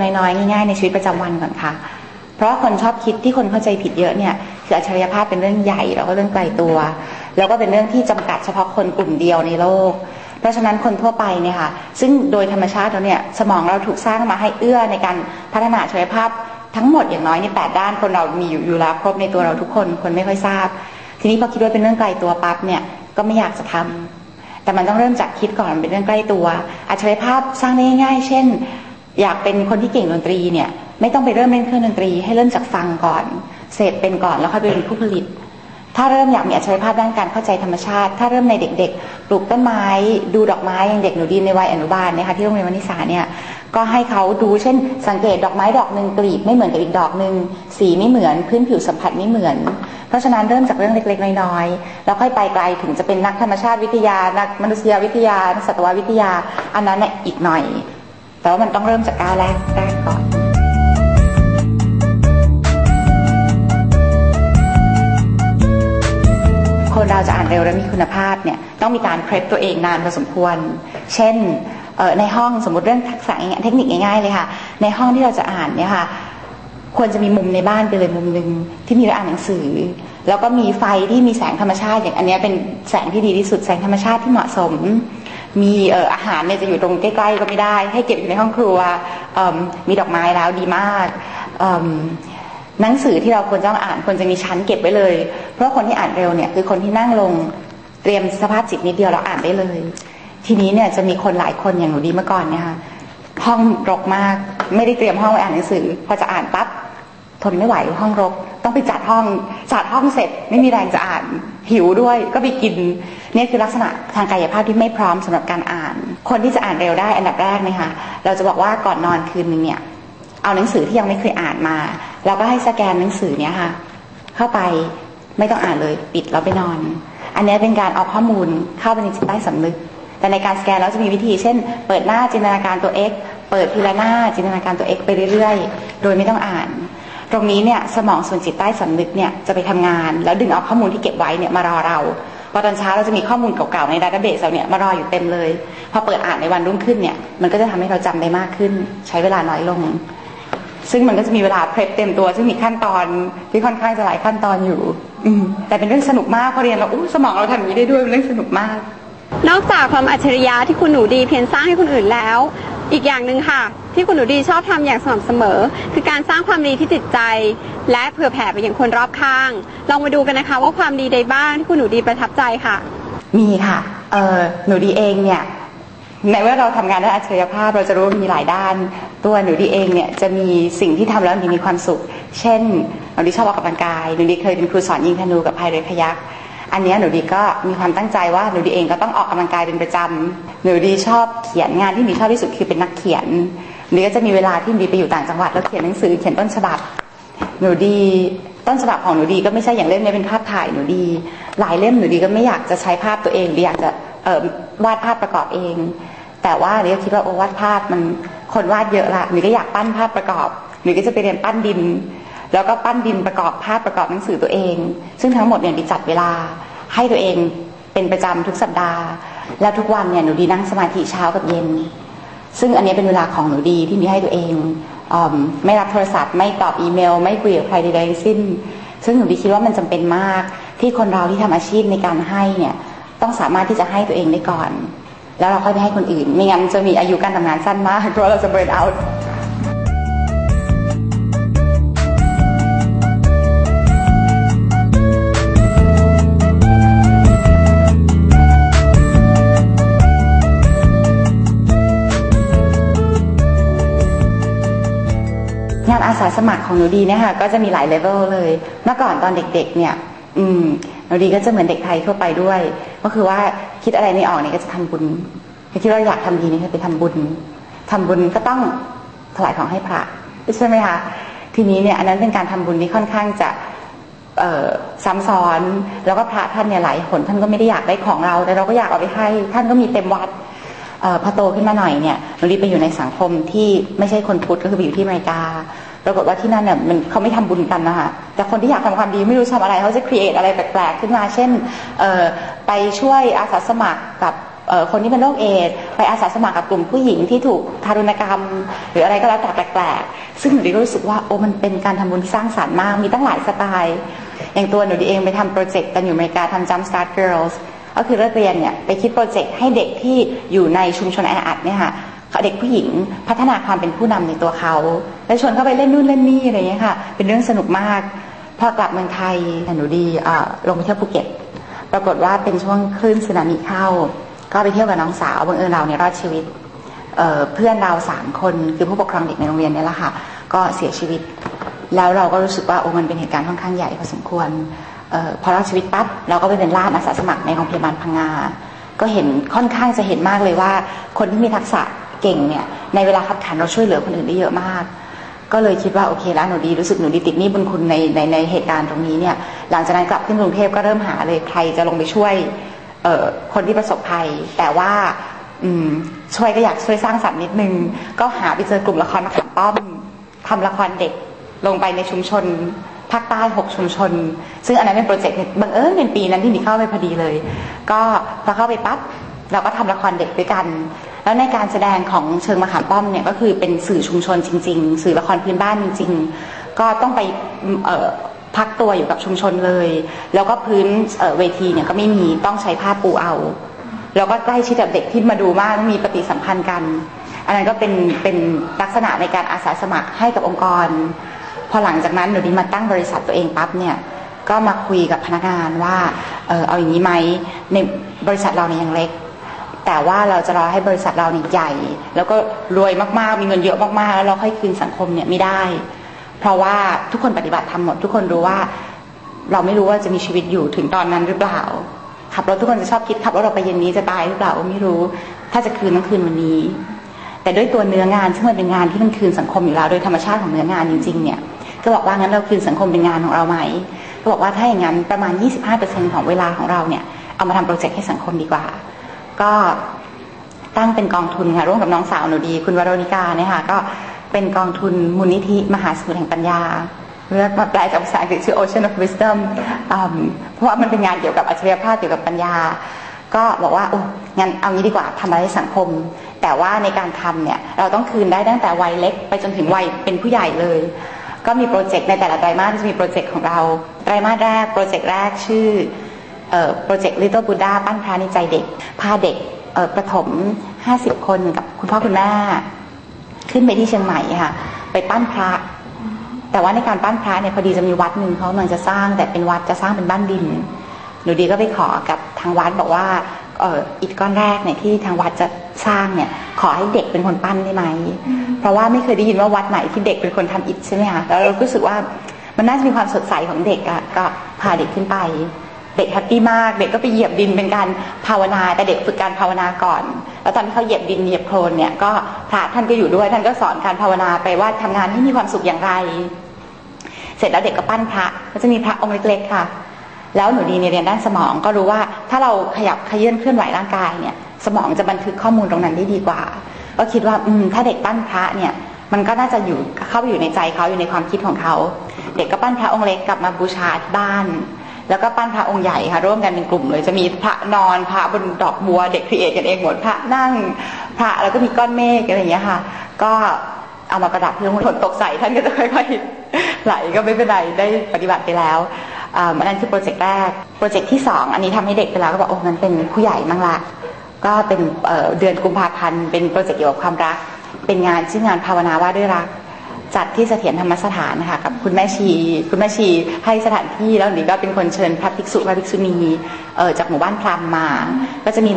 น้อยๆง่ายๆในชีวิตประจำวันก่อนค่ะ เพราะคนชอบคิดที่คนเข้าใจผิดเยอะเนี่ยคืออัจฉริยภาพเป็นเรื่องใหญ่แล้วก็เรื่องไกลตัว แล้วก็เป็นเรื่องที่จำกัดเฉพาะคนกลุ่มเดียวในโลก เพราะฉะนั้นคนทั่วไปเนี่ยค่ะซึ่งโดยธรรมชาติแล้วเนี่ยสมองเราถูกสร้างมาให้เอื้อในการพัฒนาอัจฉริยภาพทั้งหมดอย่างน้อยในแปดด้านคนเรามีอยู่อยู่แล้วครบในตัวเราทุกคนคนไม่ค่อยทราบ ทีนี้พอคิดว่าเป็นเรื่องไกลตัวปั๊บเนี่ยก็ไม่อยากจะทำแต่มันต้องเริ่มจากคิดก่อนมันเป็นเรื่องใกล้ตัวอัจฉริยภาพสร้างได้ง่ายๆเช่น อยากเป็นคนที่เก่งดนตรีเนี่ย ไม่ต้องไปเริ่มเล่นเครื่องดนตรี ให้เริ่มจากฟังก่อน เสพเป็นก่อนแล้วค่อยไปเป็นผู้ผลิต ถ้าเริ่มอยากมีอัจฉริยภาพด้านการเข้าใจธรรมชาติ ถ้าเริ่มในเด็กๆ ปลูกต้นไม้ ดูดอกไม้อย่างเด็กหนูดีในวัยอนุบาลนะคะที่โรงเรียนวนิสาเนี่ยก็ให้เขาดูเช่น สังเกตดอกไม้ดอกหนึ่งกลีบไม่เหมือนกับอีกดอกหนึ่งสีไม่เหมือนพื้นผิวสัมผัสไม่เหมือน เพราะฉะนั้นเริ่มจากเรื่องเล็กๆ น้อยๆแล้วค่อยไปไกลถึงจะเป็นนักธรรมชาติวิทยานักมนุษยวิทยานักสัตววิทยา อันนั้นเนี่ยอีกหน่อย แต่ว่ามันต้องเริ่มจากก้าวแรกแรกก่อนคนเราจะอ่านเร็วและมีคุณภาพเนี่ยต้องมีการเครปตัวเองนานพอสมควร เช่นในห้องสมมติเรื่องทักษะเทคนิคง่ายๆเลยค่ะ ในห้องที่เราจะอ่านเนี่ยค่ะควรจะมีมุมในบ้านไปเลยมุมหนึ่งที่มีเราอ่านหนังสือ แล้วก็มีไฟที่มีแสงธรรมชาติ อย่างอันนี้เป็นแสงที่ดีที่สุดแสงธรรมชาติที่เหมาะสม มีเอ่ออาหารเนี่ยจะอยู่ตรงใกล้ๆก็ไม่ได้ ให้เก็บอยู่ในห้องครัวมีดอกไม้แล้วดีมากหนังสือที่เราควรจะต้องอ่านควรจะมีชั้นเก็บไว้เลย เพราะคนที่อ่านเร็วเนี่ยคือคนที่นั่งลงเตรียมสภาพจิตนิดเดียวแล้วอ่านได้เลย ทีนี้เนี่ยจะมีคนหลายคนอย่างหนูดีเมื่อก่อนเนี่ยค่ะห้องรกมากไม่ได้เตรียมห้องไว้อ่านหนังสือ พอจะอ่านปั๊บ ทนไม่ไหวห้องรก ต้องไปจัดห้องจัดห้องเสร็จ ไม่มีแรงจะอ่านหิวด้วย ก็ไปกินนี่คือลักษณะทางกายภาพที่ไม่พร้อมสำหรับการอ่าน คนที่จะอ่านเร็วได้อันดับแรกนะคะเราจะบอกว่าก่อนนอนคืนนึงเนี่ยเอาหนังสือที่ยังไม่เคยอ่านมาเราก็ให้สแกนหนังสือเนี่ยค่ะ เข้าไปไม่ต้องอ่านเลยปิดแล้วไปนอน อันนี้เป็นการเอาข้อมูลเข้าไปในจิตใต้สำนึก แต่ในการสแกนเราจะมีวิธีเช่น เปิดหน้าจินตนาการตัว X เปิดทีละหน้าจินตนาการตัว X ไปเรื่อยๆ โดยไม่ต้องอ่าน ตรงนี้เนี่ยสมองส่วนจิตใต้สำนึกเนี่ยจะไปทำงาน แล้วดึงเอาข้อมูลที่เก็บไว้เนี่ยมารอเราพอตอนเช้าเราจะมีข้อมูลเก่าๆในดัตเตอร์เบสเราเนี่ยมารออยู่เต็มเลย พอเปิดอ่านในวันรุ่งขึ้นเนี่ยมันก็จะทำให้เราจำได้มากขึ้น ใช้เวลาน้อยลง ซึ่งมันก็จะมีเวลาเพลฟเต็มตัว ซึ่งมีขั้นตอนที่ค่อนข้างจะหลายขั้นตอนอยู่ อืแต่เป็นเรื่องสนุกมากพอเรียนเราอู้สมองเราทำอย่างนี้ได้ด้วยเป็นเรื่องสนุกมาก นอกจากความอัจฉริยะที่คุณหนูดีเพียรสร้างให้คนอื่นแล้ว อีกอย่างหนึ่งค่ะ ที่คุณหนูดีชอบทำอย่างสม่ำเสมอ คือการสร้างความดีที่จิตใจ และเผื่อแผ่ไปยังคนรอบข้าง ลองมาดูกันนะคะ ว่าความดีใดบ้างที่คุณหนูดีประทับใจค่ะ มีค่ะเออหนูดีเองเนี่ยแม้ว่าเราทำงานด้านอัจฉริยภาพเราจะรู้มีหลายด้าน ตัวหนูดีเองเนี่ยจะมีสิ่งที่ทำแล้วมีมีความสุข เช่นหนูดีชอบออกกำลังกายหนูดีเคยเป็นครูสอนยิงธนูกับพายเรือพยัก อันนี้หนูดีก็มีความตั้งใจว่าหนูดีเองก็ต้องออกกำลังกายเป็นประจำหนูดีชอบเขียนงานที่หนูชอบที่สุดคือเป็นนักเขียนหนูก็จะมีเวลาที่หนูดีไปอยู่ต่างจังหวัดแล้วเขียนหนังสือเขียนต้นฉบับ หนูดีต้นฉบับของหนูดีก็ไม่ใช่อย่างเล่มนี้เป็นภาพถ่ายหนูดี หลายเล่มหนูดีก็ไม่อยากจะใช้ภาพตัวเองหรืออยากจะวาดภาพประกอบเอง แต่ว่าหนูก็คิดว่าโอ้วาดภาพมันคนวาดเยอะละหนูก็อยากปั้นภาพประกอบหนูก็จะไปเรียนปั้นดิน แล้วก็ปั้นดินประกอบภาพประกอบหนังสือตัวเอง ซึ่งทั้งหมดเนี่ยดีจัดเวลาให้ตัวเองเป็นประจำทุกสัปดาห์ แล้วทุกวันเนี่ยหนูดีนั่งสมาธิเช้ากับเย็น ซึ่งอันนี้เป็นเวลาของหนูดีที่มีให้ตัวเองอไม่รับโทรศัพท์ไม่ตอบอีเมล ไม่คุยกับใครใดๆทั้งสิ้น ซึ่งหนูดีคิดว่ามันจำเป็นมากที่คนเราที่ทำอาชีพในการให้เนี่ยต้องสามารถที่จะให้ตัวเองได้ก่อน แล้วเราค่อยไปให้คนอื่น ไม่งั้นจะมีอายุการทำงานสั้นมากเพราะเราจะเบิร์นเอาท์ สมัครของหนูดีเนี่ยค่ะก็จะมีหลายเลเวลเลย เมื่อก่อนตอนเด็กๆ เนี่ย อืมหนูดีก็จะเหมือนเด็กไทยทั่วไปด้วย ก็คือว่าคิดอะไรไม่ออกเนี่ยก็จะทำบุญคิดว่าอยากทำดีนี่คือไปทำบุญทำบุญก็ต้องถวายของให้พระใช่ไหมคะทีนี้เนี่ยอันนั้นเป็นการทำบุญที่ค่อนข้างจะซ้ำซ้อนแล้วก็พระท่านเนี่ยหลายคนท่านก็ไม่ได้อยากได้ของเรา แต่เราก็อยากเอาไปให้ท่านก็มีเต็มวัดพอโตขึ้นมาหน่อยเนี่ยหนูรีไปอยู่ในสังคมที่ไม่ใช่คนพุทธก็คือไปอยู่ที่อเมริกา ปรากฏว่าที่นั่นเนี่ยมันเขาไม่ทำบุญกันนะคะแต่คนที่อยากทำความดีไม่รู้ทำอะไรเขาจะครีเอทอะไรแปลกๆขึ้นมา เช่นไปช่วยอาสาสมัครกับคนที่เป็นโรคเอดส์ไปอาสาสมัครกับกลุ่มผู้หญิงที่ถูกทารุณกรรม หรืออะไรก็แล้วแต่แปลกๆ ซึ่งหนูดีก็รู้สึกว่าโอ้มันเป็นการทำบุญที่สร้างสรรค์มาก มีตั้งหลายสไตล์ อย่างตัวหนูดีเองไปทำโปรเจกต์กันอยู่อเมริกาทำ Jump Start Girls ก็คือเลิกเรียนเนี่ยไปคิดโปรเจกต์ให้เด็กที่อยู่ในชุมชนแออัดเนี่ยค่ะ เด็กผู้หญิงพัฒนาความเป็นผู้นำในตัวเขา แล้วชวนเขาไปเล่นนู่นเล่นนี่อะไรอย่างเงี้ยค่ะ เป็นเรื่องสนุกมาก พอกลับเมืองไทยหนูดีลงไปเที่ยวภูเก็ต ปรากฏว่าเป็นช่วงคลื่นสึนามิเข้า ก็ไปเที่ยวกับน้องสาวบังเอิญเราเนี่ยรอดชีวิตเเพื่อนเราสามคนคือผู้ปกครองเด็กในโรงเรียนเนี่ยแหละค่ะ ก็เสียชีวิต แล้วเราก็รู้สึกว่าโอ้มันเป็นเหตุการณ์ค่อนข้างใหญ่พอสมควรออพอรอดชีวิตปั๊บเราก็ไปเป็นล่ามอาสาสมัครในโรงพยาบาลพังงา ก็เห็นค่อนข้างจะเห็นมากเลยว่า คนที่มีทักษะ เก่งเนี่ยในเวลาขับขันเราช่วยเหลือคนอื่นได้เยอะมาก ก็เลยคิดว่าโอเคแล้วหนูดีรู้สึกหนูดีติดนี้บุญคุณในในในเหตุการณ์ตรงนี้เนี่ยหลังจากนั้นกลับขึ้นกรุงเทพก็เริ่มหาเลยใครจะลงไปช่วยเออคนที่ประสบภัย แต่ว่าอืมช่วยก็อยากช่วยสร้างสรรค์นิดนึง ก็หาไปเจอกลุ่มละครมาขามป้อมทำละครเด็กลงไปในชุมชนภาคใต้หกชุมชน ซึ่งอันนั้นเป็นโปรเจกต์บังเอิญเป็นปีนั้นที่มีเข้าไปพอดีเลย ก็พอเข้าไปปั๊บเราก็ทำละครเด็กด้วยกัน แล้วในการแสดงของเชิงมะขามป้อมเนี่ยก็คือเป็นสื่อชุมชนจริง ๆ สื่อละครพื้นบ้านจริง ๆ ก็ต้องไปเพักตัวอยู่กับชุมชนเลย แล้วก็พื้นเเวทีเนี่ยก็ไม่มีต้องใช้ผ้าปูเอา แล้วก็ใกล้ชิดกับเด็กที่มาดูมากมีปฏิสัมพันธ์กัน อันนั้นก็เป็นเป็นลักษณะในการอาสาสมัครให้กับองค์กร พอหลังจากนั้นหนูดีมาตั้งบริษัทตัวเองปั๊บเนี่ยก็มาคุยกับพนักงานว่าเออเอาอย่างนี้ไหมในบริษัทเราเนี่ยยังเล็ก แต่ว่าเราจะรอให้บริษัทเราเนี่ยใหญ่ แล้วก็รวยมากๆ มีเงินเยอะมากๆ แล้วเราค่อยคืนสังคมเนี่ยไม่ได้ เพราะว่าทุกคนปฏิบัติทำหมด ทุกคนรู้ว่า เราไม่รู้ว่าจะมีชีวิตอยู่ถึงตอนนั้นหรือเปล่า ขับรถทุกคนจะชอบคิดขับรถเราไปเย็นนี้จะตายหรือเปล่าไม่รู้ ถ้าจะคืนต้องคืนวันนี้ แต่ด้วยตัวเนื้องานซึ่งมันเป็นงานที่มันคืนสังคมอยู่แล้วโดยธรรมชาติของเนื้องานจริงๆเนี่ยก็บอกว่างั้นเราคืนสังคมเป็นงานของเราไหมก็บอกว่าถ้าอย่างนั้นประมาณ 25%ของเวลาของเราเนี่ยเอามาทำโปรเจกต์ให้สังคมดีกว่า ก็ตั้งเป็นกองทุนค่ะร่วมกับน้องสาวหนูดี คุณวรนิกาเนี่ยค่ะก็เป็นกองทุนมูลนิธิมหาสมุทรแห่งปัญญาเรียกมาแปลจากภาษาอังกฤษชื่อ Ocean of Wisdom อืมเพราะว่ามันเป็นงานเกี่ยวกับอัจฉริยภาพเกี่ยวกับปัญญา ก็บอกว่าโอ้งั้นเอางี้ดีกว่าทำอะไรให้สังคม แต่ว่าในการทำเนี่ยเราต้องคืนได้ตั้งแต่วัยเล็ก ไปจนถึงวัยเป็นผู้ใหญ่เลย ก็มีโปรเจกต์ในแต่ละไตรมาสจะมีโปรเจกต์ของเราไตรมาสแรกโปรเจกต์แรกชื่อ โปรเจกต์ Little Buddha ปั้นพระในใจเด็ก พาเด็กประถม 50 คนกับคุณพ่อคุณแม่ขึ้นไปที่เชียงใหม่ค่ะ ไปปั้นพระ แต่ว่าในการปั้นพระเนี่ยพอดีจะมีวัดหนึ่งเขากำลังจะสร้างแต่เป็นวัดจะสร้างเป็นบ้านดิน หนูดีก็ไปขอกับทางวัดบอกว่าอิฐก้อนแรกเนี่ยที่ทางวัดจะสร้างเนี่ย ขอให้เด็กเป็นคนปั้นได้ไหม เพราะว่าไม่เคยได้ยินว่าวัดไหนที่เด็กเป็นคนทำอิฐใช่ไหมคะแล้วเราก็รู้สึกว่ามันน่าจะมีความสดใสของเด็กอะก็พาเด็กขึ้นไป เด็กแฮปปี้มาก เด็กก็ไปเหยียบดินเป็นการภาวนา แต่เด็กฝึกการภาวนาก่อน แล้วตอนที่เขาเหยียบดินเหยียบโคลนเนี่ยก็พระท่านก็อยู่ด้วยท่านก็สอนการภาวนาไปว่าทำงานให้มีความสุขอย่างไร เสร็จแล้วเด็กก็ปั้นพระก็จะมีพระองค์เล็กๆค่ะ แล้วหนูดีเนี่ยเรียนด้านสมองก็รู้ว่าถ้าเราขยับขยื่นเคลื่อนไหวร่างกายเนี่ย สมองจะบันทึกข้อมูลตรงนั้นได้ดีกว่า ก็คิดว่าอืมถ้าเด็กปั้นพระเนี่ยมันก็น่าจะอยู่เข้าไปอยู่ในใจเขาอยู่ในความคิดของเขา เด็กก็ปั้นพระองค์เล็กกลับมาบูชาที่บ้าน แล้วก็ปั้นพระองค์ใหญ่ค่ะ ร่วมกันเป็นกลุ่มเลยจะมีพระนอนพระบนดอกบัวเด็กครีเอทกันเองหมดพระนั่งพระแล้วก็มีก้อนเมฆอะไรอย่างเงี้ยค่ะ ก็เอามาประดับเพื่อฝนตกใส่ท่านก็จะค่อยๆไหลก็ไม่เป็นไรได้ปฏิบัติไปแล้วอ่าอันนั้นคือโปรเจกต์แรก โปรเจกต์ที่สองอันนี้ทำให้เด็กไปแล้วก็บอกโอ้มันเป็นผู้ใหญ่มั่งละก็เป็นเอ่อเดือนกุมภาพันธ์เป็นโปรเจกต์เกี่ยวกับความรัก เป็นงานชื่องานภาวนาว่าด้วยรัก จัดที่เสถียรธรรมสถานนะคะกับคุณแม่ชี คุณแม่ชีให้สถานที่แล้วหนีก็เป็นคนเชิญพระภิกษุพระภิกษุณีเออจากหมู่บ้านพรามมา ก็จะมี